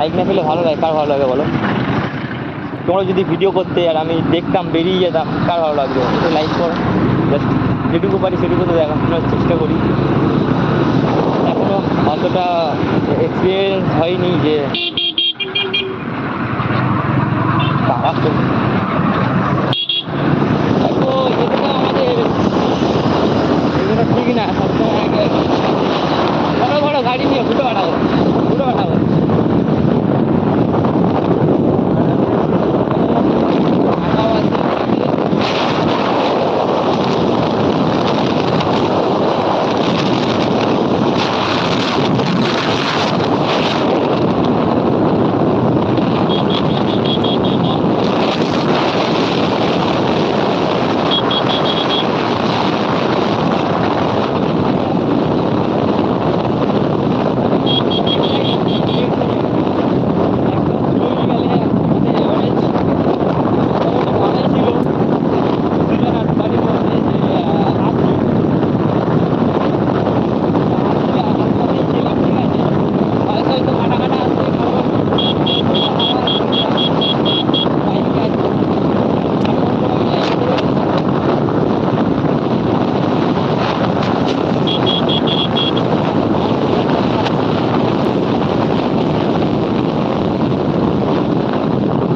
Like না পেলে ভালো লাগে, কার ভালো লাগে বলো? তোমরা যদি ভিডিও করতে আর আমি দেখতাম, বেরিয়ে যেতাম, কার ভালো লাগবে? লাইক করো। যেটুকু পারি সেটুকু তো দেখানোর চেষ্টা করি। এখনও অতটা এক্সপিরিয়েন্স হয়নি যে বাবা তো দেখো যেটা তো আমাদের এগুলো ঠিক না সবসময় আগে বড় বড় গাড়ি নিয়ে ফুটো কাটাবো ফুটো কাটাবো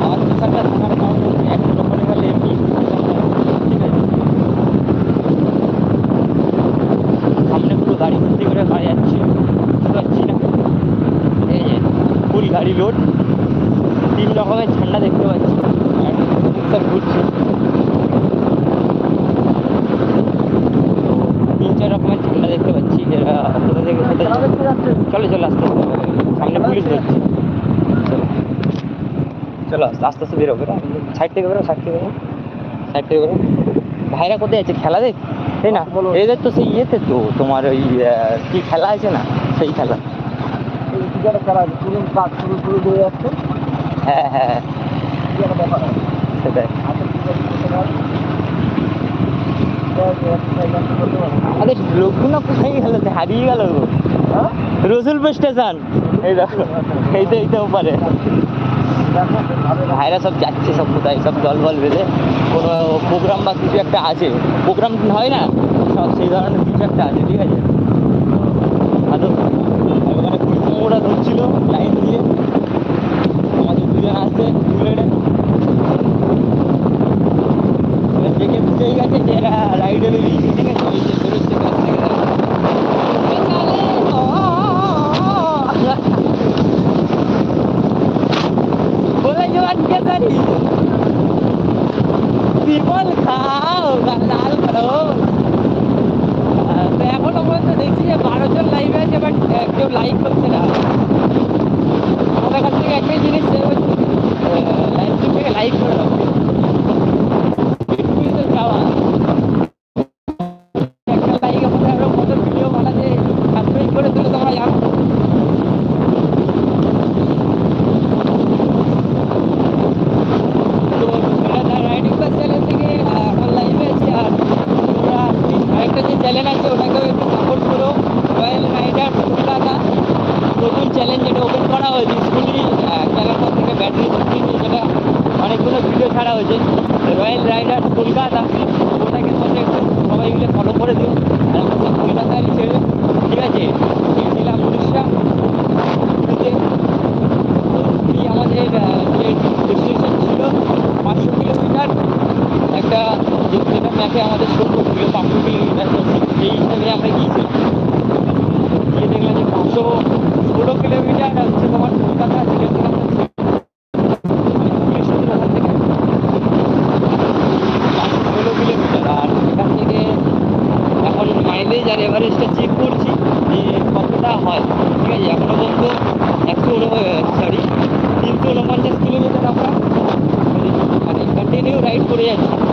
আমার পেছনটা থাকার কারণ হচ্ছে এক নম্বরে গেলে এমনি ঠিক আছে সামনে পুরো গাড়ি ভর্তি করে গাড়ি যাচ্ছে বুঝতে পারছি না এই যে ফুল গাড়ি লোড তিন রকমের ঝান্ডা দেখতে পাচ্ছি। আর ঘুরছে। তিন চার রকমের ঝান্ডা দেখতে পাচ্ছি। যেটা কোথা থেকে কোথায়। চলো চলো আস্তে আস্তে সামনে পুলিশ ধরছে। চলো। চলো আস্তে আস্তে আস্তে বেরো বেরো। সাইড থেকে বেরো সাইড থেকে বেরো। সাইড থেকে বেরো। ভাইরা কোথায় আছে? খেলা দেখ। তাই না এদের তো সেই ইয়েতে তো তোমার ওই কি খেলা আছে না? সেই খেলা। হ্যাঁ হ্যাঁ সেটাই। আমাদের লোকগুলো কোথায় গেল? হারিয়ে গেল রসুলপুর স্টেশন। এই এই তো এই তো ওপারে। ভাইরা সব যাচ্ছে সব কোথায় সব দল বল বেঁধে। কোনো প্রোগ্রাম বা কিছু একটা আছে। প্রোগ্রাম হয় না? সব সেই ধরনের কিছু একটা আছে ঠিক আছে? দেখে বুঝেই গেছে যে এরা রাইডে বেরিয়েছে ঠিক আছে এই যে বেরোচ্ছে কাছ থেকে বলে জোয়ান কে জানি বিমল খাও লাল করো তো এখনও পর্যন্ত দেখছি যে বারো জন লাইভে আছে বাট কেউ লাইভ করছে না আমাদের কাছ থেকে একটাই জিনিস লাইভ থেকে লাইভ করে রাখবে কিন্তু যাওয়া একটা লাইক আমাদের আরও কত ভিডিও বানাতে সাবস্ক্রাইব জানো রাইডিং বাস চ্যানেল থেকে লাইভে আছে আর তোমরা আরেকটা যে চ্যানেল আছে ওটাকেও একটু সাপোর্ট করো রয়্যাল রাইডার কলকাতা নতুন চ্যালেঞ্জ যেটা ওপেন করা হয়েছে ব্যাটারি যেটা অনেকগুলো ভিডিও ছাড়া হয়েছে রয়্যাল রাইডার কলকাতা ওটাকে সাথে একটু সবাই মিলে ফলো করে দিও আর আমার সব কলকাতারই ছেলে ঠিক আছে গিয়েছিলাম উড়িষ্যা ঘুরতে তো এই আমাদের আহ, যে ডেস্টিনেশন ছিল পাঁচশো কিলোমিটার একটা ম্যাপে আমাদের পাঁচশো কিলোমিটার তো সেই হিসাবে আমরা গিয়েছিলাম গিয়ে দেখলাম যে পাঁচশো ষোলো কিলোমিটার হচ্ছে তোমার কলকাতা এখন মাইলেজ আর এভারেজটা চেক করছি যে কতটা হয়। ঠিক আছে, এখনও পর্যন্ত একশো সরি তিনশো উনপঞ্চাশ কিলোমিটার আমরা মানে কন্টিনিউ রাইড করে যাচ্ছি।